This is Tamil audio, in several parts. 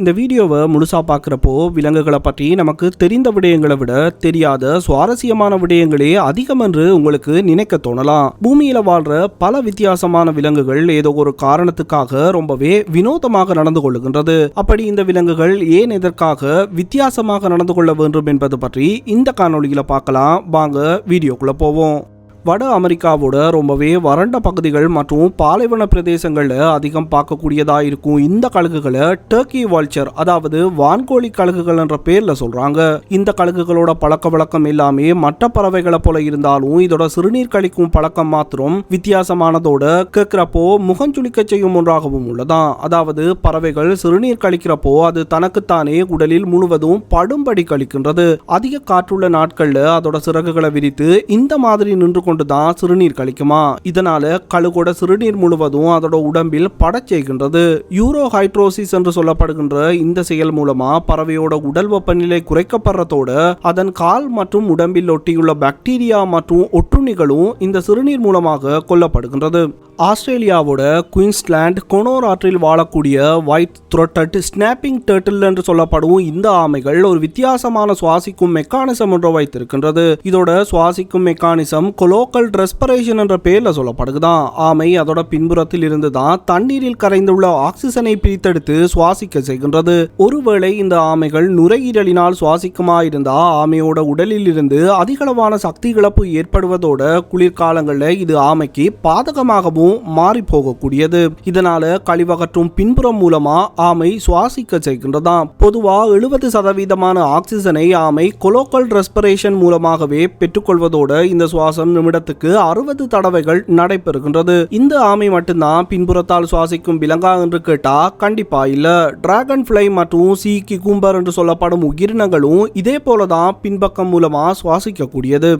இந்த வீடியோவை முழுசாக பார்க்குறப்போ விலங்குகளை பற்றி நமக்கு தெரிந்த விடயங்களை விட தெரியாத சுவாரஸ்யமான விடயங்களே அதிகம் என்று உங்களுக்கு நினைக்க தோணலாம். பூமியில் வாழ்ற பல வித்தியாசமான விலங்குகள் ஏதோ ஒரு காரணத்துக்காக ரொம்பவே வினோதமாக நடந்து கொள்ளுகின்றது. அப்படி இந்த விலங்குகள் ஏன் எதற்காக வித்தியாசமாக நடந்து கொள்ள வேண்டும் என்பது பற்றி இந்த காணொலியில் பார்க்கலாம். வாங்க வீடியோக்குள்ளே போவோம். வட அமெரிக்காவோட ரொம்பவே வறண்ட பகுதிகள் மற்றும் பாலைவன பிரதேசங்களில் அதிகம் பார்க்கக்கூடியதாக இருக்கும் இந்த கழுகுகளை டர்க்கி வால்ச்சர் அதாவது வான்கோழி கழுகுகள் என்ற பேரில் சொல்கிறாங்க இந்த கழுகுகளோட பழக்க வழக்கம் எல்லாமே மற்ற பறவைகளை போல இருந்தாலும் இதோட சிறுநீர் கழிக்கும் பழக்கம் மாத்திரம் வித்தியாசமானதோட கேட்கிறப்போ முகஞ்சுளிக்க செய்யும் ஒன்றாகவும் உள்ளதான் அதாவது பறவைகள் சிறுநீர் கழிக்கிறப்போ அது தனக்குத்தானே உடலில் முழுவதும் படும்படி கழிக்கின்றது. அதிக காற்றுள்ள நாட்களில் அதோட சிறகுகளை விரித்து இந்த மாதிரி நின்று கொண்டுதான் சிறுநீர் கழிக்குமா? இதனால கழுகோட சிறுநீர் முழுவதும் அதோட உடம்பில் படச்செய்கின்றது யூரோ ஹைட்ரோசிஸ் என்று சொல்லப்படுகின்ற இந்த செயல் மூலமா பறவையோட உடல் வெப்பநிலை குறைக்கப்படுறதோட அதன் கால் மற்றும் உடம்பில் ஒட்டியுள்ள பாக்டீரியா மற்றும் ஒட்டுண்ணிகளும் இந்த சிறுநீர் மூலமாக கொல்லப்படுகின்றது. ஆஸ்திரேலியாவோட குயின்ஸ்லாண்ட் கொனோர் ஆற்றில் வாழக்கூடிய ஒயிட் த்ரொட்டட் ஸ்னாப்பிங் டேர்ட்டில் என்று சொல்லப்படும் இந்த ஆமைகள் ஒரு வித்தியாசமான சுவாசிக்கும் மெக்கானிசம் ஒன்றை வைத்திருக்கின்றது. இதோட சுவாசிக்கும் மெக்கானிசம் கொலோக்கல் ரெஸ்பரேஷன் என்ற பெயரில் சொல்லப்படுதுதான். ஆமை அதோட பின்புறத்தில் இருந்து தான் தண்ணீரில் கரைந்துள்ள ஆக்சிஜனை பிரித்தெடுத்து சுவாசிக்க செய்கின்றது. ஒருவேளை இந்த ஆமைகள் நுரையீரலினால் சுவாசிக்குமா இருந்தா ஆமையோட உடலில் இருந்து அதிகளவான சக்தி இழப்பு ஏற்படுவதோட குளிர்காலங்களில் இது ஆமைக்கு பாதகமாகவும் மாறி போகக்கூடியது இதனால கழிவகற்றும் பின்புறம் மூலமா ஆமை சுவாசிக்க செய்கின்றதாம். பொதுவா எழுபது சதவீதமான ஆக்சிஜனை ஆமை கொலோக்கல் ரெஸ்பிரேஷன் மூலமாகவே பெற்றுக்கொள்வதோடு இந்த சுவாசம் நிமிடத்துக்கு அறுபது தடவைகள் நடைபெறுகின்றது. இந்த ஆமை மட்டும்தான் பின்புறத்தால் சுவாசிக்கும் விலங்கா என்று கேட்டா கண்டிப்பா இல்ல. டிராகன் ஃபிளை மற்றும் சி கிகும்பர் என்று சொல்லப்படும் உயிரினங்களும் இதே போலதான் பின்பக்கம் மூலமா சுவாசிக்கக்கூடியது.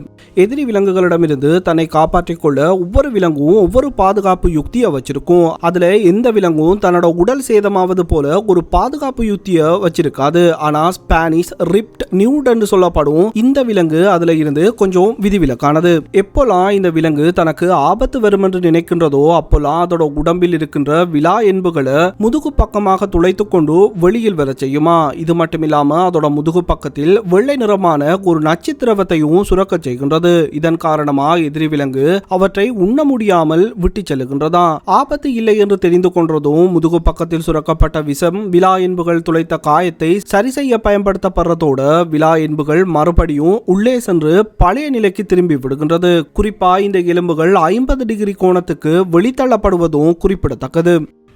எதிரி விலங்குகளிடமிருந்து தன்னை காப்பாற்றிக் கொள்ள ஒவ்வொரு விலங்கும் ஒவ்வொரு பாதுகாப்பு யுக்தியை வச்சிருக்கும். அதுல எந்த விலங்கும் தன்னோட உடல் சேதமாவது போல ஒரு பாதுகாப்பு யுக்தியை வச்சிருக்காது. ஆனா ஸ்பானிஷ் ரிப்ட் நியூட் சொல்லப்படும் இந்த விலங்கு அதுல இருந்து கொஞ்சம் விதிவிலக்கானது. எப்போல்லாம் இந்த விலங்கு தனக்கு ஆபத்து வரும் என்று நினைக்கின்றதோ அப்போல்லாம் அதோட உடம்பில் இருக்கின்ற விலா என்புகளை முதுகு பக்கமாக துளைத்து கொண்டு வெளியில் வர செய்யுமா? இது மட்டும் இல்லாம அதோட முதுகு பக்கத்தில் வெள்ளை நிறமான ஒரு நச்சுத்திரவத்தையும் சுரக்க செய்கின்றது. இதன் காரணமா எதிரி விலங்கு அவற்றை உண்ண முடியாமல் விட்டு செல்லுகின்றதா ஆபத்து இல்லை என்று தெரிந்து கொண்டதும் முதுகு பக்கத்தில் சுரக்கப்பட்ட விஷம் விழா என்புகள் துளைத்த காயத்தை சரி செய்ய பயன்படுத்தப்படுறதோட விழா என்புகள் மறுபடியும் உள்ளே சென்று பழைய நிலைக்கு திரும்பி விடுகின்றது. குறிப்பா இந்த எலும்புகள் ஐம்பது டிகிரி கோணத்துக்கு வெளித்தள்ளப்படுவதும் குறிப்பிடத்தக்கது.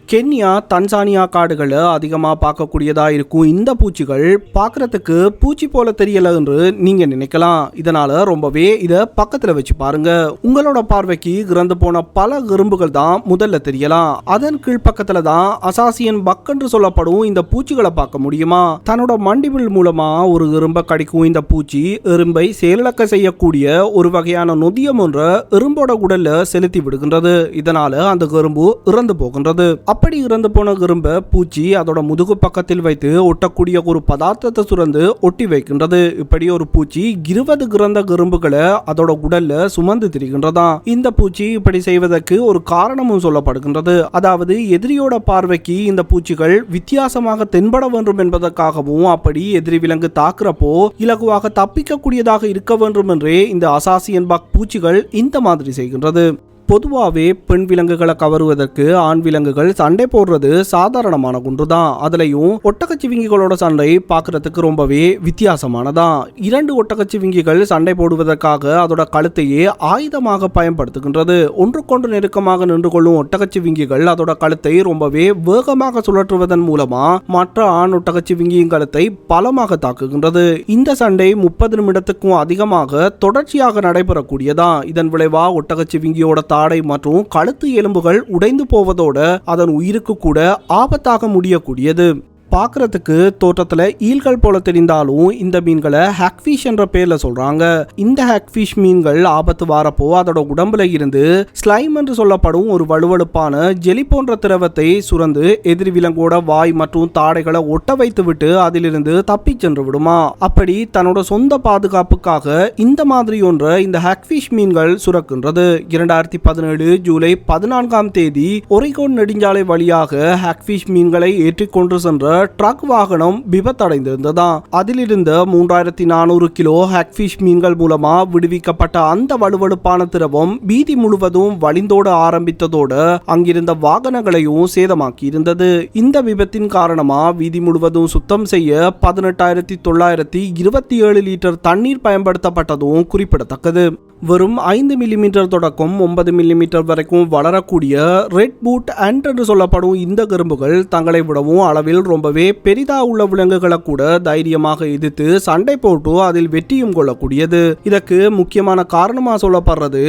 கென்யா தன்சானியா காடுகளை அதிகமாக பார்க்கக்கூடியதாக இருக்கும். இந்த பூச்சிகள் பார்க்கறதுக்கு பூச்சி போல தெரியலை என்று நீங்க நினைக்கலாம். இதனால ரொம்பவே இதை பக்கத்தில் வச்சு பாருங்க. உங்களோட பார்வைக்கு இறந்து போன பல எறும்புகள் தான் முதல்ல தெரியலாம். அதன் கீழ்ப்பக்கத்தில் தான் அசாசியன் பக் என்று சொல்லப்படும் இந்த பூச்சிகளை பார்க்க முடியுமா? தன்னோட மண்டிபிள் மூலமா ஒரு எறும்பை கடிக்கும் இந்த பூச்சி எறும்பை செயலிழக்க செய்யக்கூடிய ஒரு வகையான நொதியம் ஒன்ற எறும்போட உடல்ல செலுத்தி விடுகின்றது. இதனால் அந்த எறும்பு இறந்து போகின்றது. அப்படி இறந்து போன எறும்பை பூச்சி அதோட முதுகு பக்கத்தில் வைத்து ஒட்டக்கூடிய ஒரு பதார்த்தத்தை சுரந்து ஒட்டி வைக்கின்றது. இப்படி ஒரு பூச்சி இருபது கிரந்த கரும்புகளை அதோட உடல்ல சுமந்து திரிகின்றதாம். இந்த பூச்சி இப்படி செய்வதற்கு ஒரு காரணமும் சொல்லப்படுகின்றது. அதாவது எதிரியோட பார்வைக்கு இந்த பூச்சிகள் வித்தியாசமாக தென்பட வேண்டும் என்பதற்காகவும் அப்படி எதிரி விலங்கு தாக்குறப்போ இலகுவாக தப்பிக்கக்கூடியதாக இருக்க வேண்டும் என்றே இந்த அசாசியன் பாக் பூச்சிகள் இந்த மாதிரி செய்கின்றது. பொதுவாகவே பெண் விலங்குகளை கவருவதற்கு ஆண் விலங்குகள் சண்டை போடுறது சாதாரணமான குன்று தான் அதுலேயும் ஒட்டகச்சிவிங்கிகளோட சண்டை பார்க்கறதுக்கு ரொம்பவே வித்தியாசமானதான் இரண்டு ஒட்டகச்சிவிங்கிகள் சண்டை போடுவதற்காக அதோட கழுத்தையே ஆயுதமாக பயன்படுத்துகின்றது. ஒன்றுக்கொன்று நெருக்கமாக நின்று கொள்ளும் ஒட்டகச்சிவிங்கிகள் அதோட கழுத்தை ரொம்பவே வேகமாக சுழற்றுவதன் மூலமா மற்ற ஆண் ஒட்டகச்சிவிங்கியின் கழுத்தை பலமாக தாக்குகின்றது. இந்த சண்டை முப்பது நிமிடத்துக்கும் அதிகமாக தொடர்ச்சியாக நடைபெறக்கூடியதான் இதன் விளைவா ஒட்டகச்சிவிங்கியோட தாடை மற்றும் கழுத்து எலும்புகள் உடைந்து போவதோட அதன் உயிருக்கு கூட ஆபத்தாக முடியக்கூடியது. பார்க்கறதுக்கு தோற்றத்தில் ஈல்கள் போல தெரிந்தாலும் இந்த மீன்களை ஹாக்ஃபிஷ் என்ற பேரில் சொல்கிறாங்க இந்த ஹாக்ஃபிஷ் மீன்கள் ஆபத்து வாரப்போ அதோட உடம்புல இருந்து ஸ்லைம் என்று சொல்லப்படும் ஒரு வலுவழுப்பான ஜெலி போன்ற திரவத்தை சுரந்து எதிரி விலங்கோட வாய் மற்றும் தாடைகளை ஒட்ட வைத்து விட்டு அதிலிருந்து தப்பிச் சென்று விடுமா? அப்படி தன்னோட சொந்த பாதுகாப்புக்காக இந்த மாதிரி ஒன்றை இந்த ஹாக்ஃபிஷ் மீன்கள் சுரக்கின்றது. இரண்டாயிரத்தி பதினேழு ஜூலை பதினான்காம் தேதி ஒரிகோன் நெடுஞ்சாலை வழியாக ஹாக்ஃபிஷ் மீன்களை ஏற்றிக்கொண்டு சென்ற ட்ரக் வாகனம் விபத்தடைந்திருந்ததாம். அதிலிருந்து மூன்றாயிரத்தி நானூறு கிலோ ஹாக்ஃபிஷ் மீன்கள் மூலமா விடுவிக்கப்பட்ட அந்த வலுவழுப்பான திரவம் வீதி முழுவதும் வழிந்தோட ஆரம்பித்ததோடு அங்கிருந்த வாகனங்களையும் சேதமாக்கி இருந்தது இந்த விபத்தின் காரணமா வீதி முழுவதும் சுத்தம் செய்ய பதினெட்டாயிரத்தி தொள்ளாயிரத்தி இருபத்தி ஏழு லிட்டர் தண்ணீர் பயன்படுத்தப்பட்டதும் குறிப்பிடத்தக்கது. வெறும் ஐந்து மில்லிமீட்டர் தொடக்கம் ஒன்பது மில்லிமீட்டர் வரைக்கும் வளரக்கூடிய ரெட் பூட் அண்ட் என்று சொல்லப்படும் இந்த கரும்புகள் தங்களை விடவும் அளவில் ரொம்பவே பெரிதா உள்ள விலங்குகளை கூட தைரியமாக எதிர்த்து சண்டை போட்டு அதில் வெற்றியும் கொள்ளக்கூடியது. இதற்கு முக்கியமான காரணமாக சொல்லப்படுறது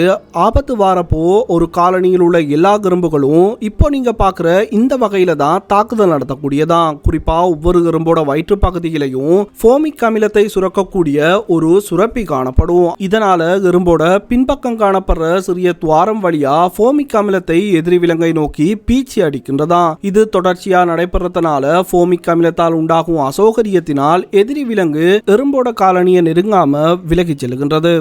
ஆபத்து வாரப்போ ஒரு காலனியில் உள்ள எல்லா கரும்புகளும் இப்போ நீங்க பார்க்குற இந்த வகையில தான் தாக்குதல் நடத்தக்கூடியதான் குறிப்பா ஒவ்வொரு கரும்போட வயிற்று பகுதியிலையும் ஃபோமிக் அமிலத்தை சுரக்கக்கூடிய ஒரு சுரப்பி காணப்படும். இதனால கரும்போட பின்பக்கம் காணப்படுற சிறிய துவாரம் வழியா ஃபோமிக் அமிலத்தை எதிரி விலங்கை நோக்கி பீச்சி அடிக்கின்றதா இது தொடர்ச்சியா நடைபெறதுனால ஃபோமிக் அமிலத்தால் உண்டாகும் அசௌகரியத்தினால் எதிரி விலங்கு எறும்போட காலனியை நெருங்காம விலகிச் செல்கின்றது.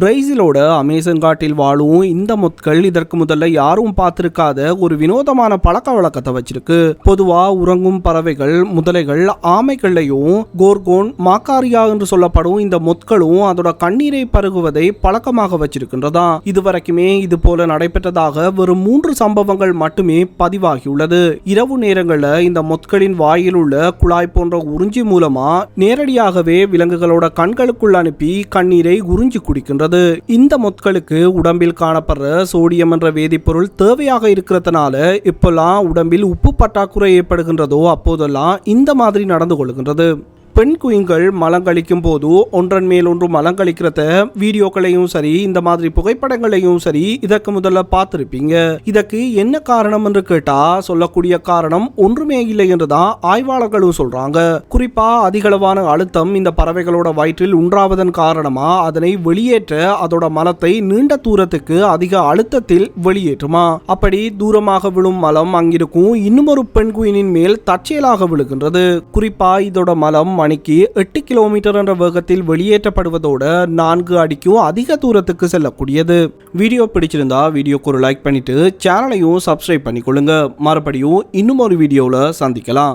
பிரேசிலோட அமேசன் காட்டில் வாழும் இந்த முட்கள் இதற்கு முதல்ல யாரும் பார்த்திருக்காத ஒரு வினோதமான பழக்க வழக்கத்தை வச்சிருக்கு. பொதுவா உறங்கும் பறவைகள் முதலைகள் ஆமைகள்லையும் கோர்கோன் மாக்காரியா என்று சொல்லப்படும் இந்த முட்களும் அதோட கண்ணீரை பருகுவதை பழக்கமாக வச்சிருக்கின்றதா. இதுவரைக்குமே இது போல நடைபெற்றதாக வெறும் மூன்று சம்பவங்கள் மட்டுமே பதிவாகியுள்ளது. இரவு நேரங்களில் இந்த முட்களின் வாயில் உள்ள குழாய் போன்ற உறிஞ்சி மூலமா நேரடியாகவே விலங்குகளோட கண்களுக்குள் அனுப்பி கண்ணீரை உறிஞ்சி குடிக்கின்றது இந்த முட்களுக்கு உடம்பில் காணப்படுற சோடியம் என்ற வேதிப்பொருள் தேவையாக இருக்கிறதுனால இப்போல்லாம் உடம்பில் உப்பு பற்றாக்குறை ஏற்படுகின்றதோ அப்போதெல்லாம் இந்த மாதிரி நடந்து கொள்கின்றது. பெண் குயின்கள் மலங்கழிக்கும் போது ஒன்றன் மேல் ஒன்று மலங்கழிக்கிறத வீடியோக்களையும் சரி இந்த மாதிரி புகைப்படங்களையும் சரி இதற்கு முதல்ல பார்த்துருப்பீங்க. இதற்கு என்ன காரணம் என்று கேட்டா சொல்லக்கூடிய காரணம் ஒன்றுமே இல்லை என்றுதான் ஆய்வாளர்களும் சொல்றாங்க. குறிப்பா அதிகளவான அழுத்தம் இந்த பறவைகளோட வயிற்றில் உண்டாவதன் காரணமா அதனை வெளியேற்ற அதோட மலத்தை நீண்ட தூரத்துக்கு அதிக அழுத்தத்தில் வெளியேற்றுமா? அப்படி தூரமாக விழும் மலம் அங்கிருக்கும் இன்னுமொரு பெண் குயினின் மேல் தற்செயலாக விழுகின்றது. குறிப்பா இதோட மலம் மணிக்கு எட்டு கிலோமீட்டர் என்ற வேகத்தில் வெளியேற்றப்படுவதோடு நான்கு அடிக்கும் அதிக தூரத்துக்கு செல்லக்கூடியது. வீடியோ பிடிச்சிருந்தா வீடியோக்கு ஒரு லைக் பண்ணிட்டு சேனலையும் சப்ஸ்கிரைப் பண்ணிக்கொள்ளுங்க. மறுபடியும் இன்னும் ஒரு வீடியோவில் சந்திக்கலாம்.